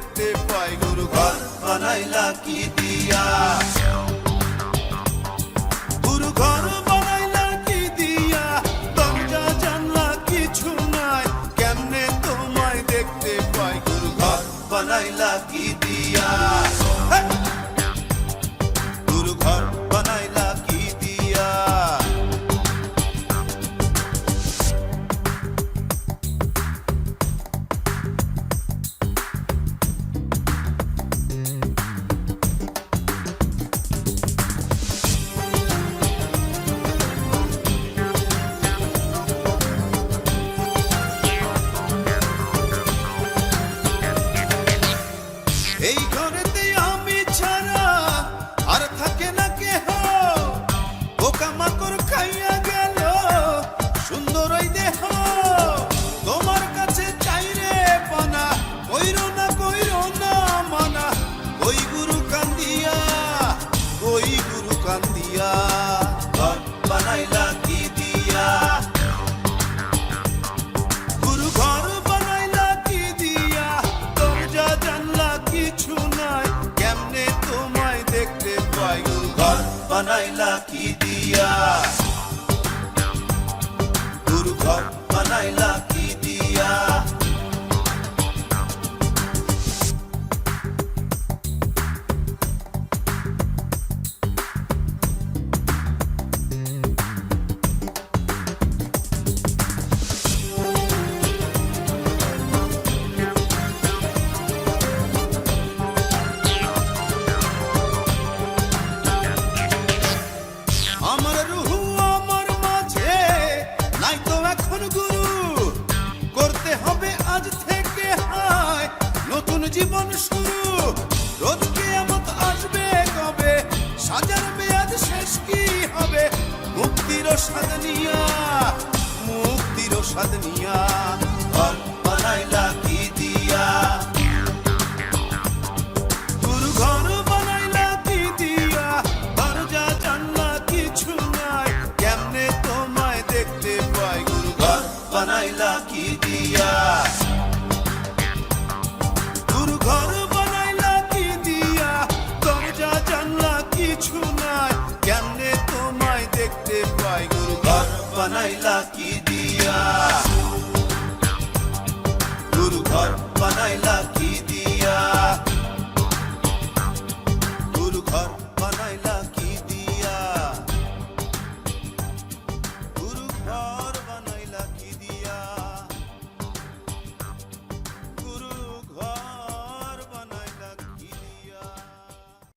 দেখতে পাই গুরু ঘর বানাইলা কি এই ঘরেতে আমি ছাড়া আর থাকে না কেহ। বোকা মাকড় খাইয়া গেল, সুন্দর দেহ। তোমার কাছে চাই রে পানা, কইর না কইর না মানা। ওই গুরু কান্দিয়া ওই গুরু কান্দিয়া। বানাইলা বানাইলা কি দিয়া? দুর্ঘট বানাইলা জীবন শুরু রোজ কেয়ামত আসবে কবে? সাজার মেয়াদ শেষ কি হবে? মুক্তির স্বাদ মুক্তির মুক্তির স্বাদ নিয়া বানাইলা কি দিয়া? গুরু ঘর বানাইলা কি দিয়া? গুরু ঘর